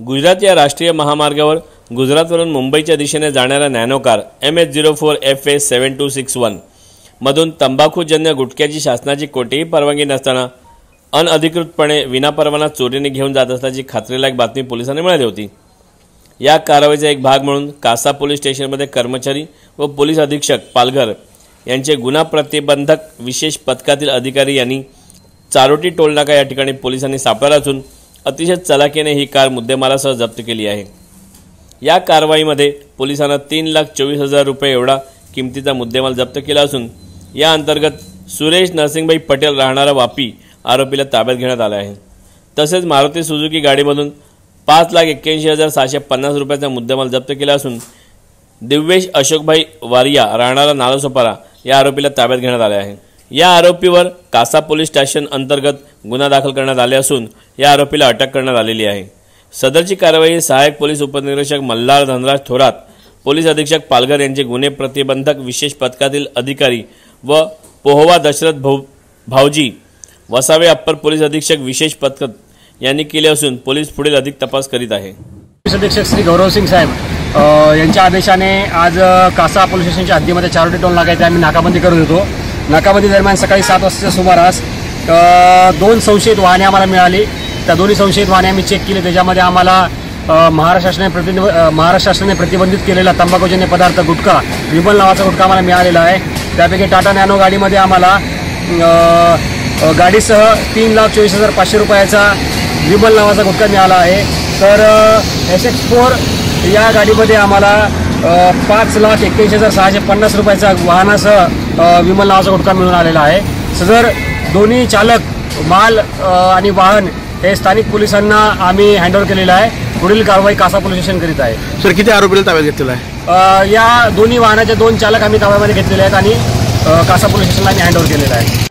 गुजरात या राष्ट्रीय महामार्गावर गुजरातवरून मुंबईच्या दिशेने जाणाऱ्या Nano car M H zero four F S seven two six one मधून तंबाखूजन्य गुटख्याची शासनाची कोठेही परवानगी नसताना अनधिकृतपणे विनापरवाना चोरीने घेऊन जात असल्याची खात्रीलायक बातमी पोलिसांनी मिळाली होती. या कारवाईचा एक भाग म्हणून कासा पोलीस स्टेशनमध्ये कर्मचारी व पोलीस अधीक्षक पालघर यांचे गुन्हा प्रतिबंधक विशेष पथकातील अधिकारी यांनी चारोटी टोलनाका या ठिकाणी पोलिसांनी सापळा रचून अतिशय चलाकीने ही कार मुद्देमालासह जप्त केली आहे. या कारवाईमध्ये पोलिसांना तीन लाख चोवीस हजार रुपये एवढा किमतीचा मुद्देमाल जप्त केला असून या अंतर्गत सुरेश नरसिंगभाई पटेल राहणारा वापी आरोपीला ताब्यात घेण्यात आला आहे. तसेच मारुती सुझुकी गाडीमधून पाच लाख एक्क्याऐंशी हजार सहाशे पन्नास रुपयाचा मुद्देमाल जप्त केला असून दिव्येश अशोकभाई वारिया राहणारा नालोसोपारा या आरोपीला ताब्यात घेण्यात आले आहे. या आरोपीवर कासा पोलीस स्टेशन अंतर्गत गुन्हा दाखल करण्यात आले असून या आरोपीला अटक करण्यात आलेली आहे. सदरची कारवाई सहाय्यक पोलीस उपनिरीक्षक मल्हार धनराज थोरात पोलीस अधीक्षक पालघर यांचे गुन्हे प्रतिबंधक विशेष पथकातील अधिकारी व पोहवा दशरथ भाऊ भाऊजी वसावे अप्पर पोलीस अधीक्षक विशेष पथक यांनी केले असून पोलीस पुढील अधिक तपास करीत आहे. पोलीस अधीक्षक श्री गौरवसिंग साहेब यांच्या आदेशाने आज कासा पोलीस स्टेशनच्या हद्दीमध्ये चारोटी टोल लागायचे आम्ही नाकाबंदी करून होतो नाकाबंदी दरम्यान सकाळी सात वाजताच्या सुमारास दोन संशयित वाहने आम्हाला मिळाली. त्या दोन्ही संशयित वाहने आम्ही चेक केले. त्याच्यामध्ये आम्हाला महाराष्ट्र शासनाने प्रतिबंध महाराष्ट्र शासनाने प्रतिबंधित केलेला तंबाखूजन्य पदार्थ गुटखा विमल नावाचा गुटखा आम्हाला मिळालेला आहे. त्यापैकी टाटा नॅनो गाडीमध्ये आम्हाला गाडीसह तीन लाख चोवीस हजार पाचशे रुपयाचा विमल नावाचा गुटखा मिळाला आहे. तर एस एक्स फोर या गाडीमध्ये आम्हाला पाच लाख एक्क्याऐंशी हजार सहाशे पन्नास रुपयाचा वाहनासह विमल नावाचा गुटखा मिळून आलेला आहे. सदर दोन्ही चालक माल आणि वाहन हे स्थानिक पोलिसांना आम्ही हँडओव्हर केलेलं आहे. पुढील कारवाई कासा पोलीस स्टेशन करीत आहे. सर किती आरोपीला ताब्यात घेतलेला आहे? या दोन्ही वाहनाचे दोन चालक आम्ही ताब्यामध्ये घेतलेले आहेत आणि कासा पोलीस स्टेशनला आम्ही हँडओव्हर केलेलं आहे.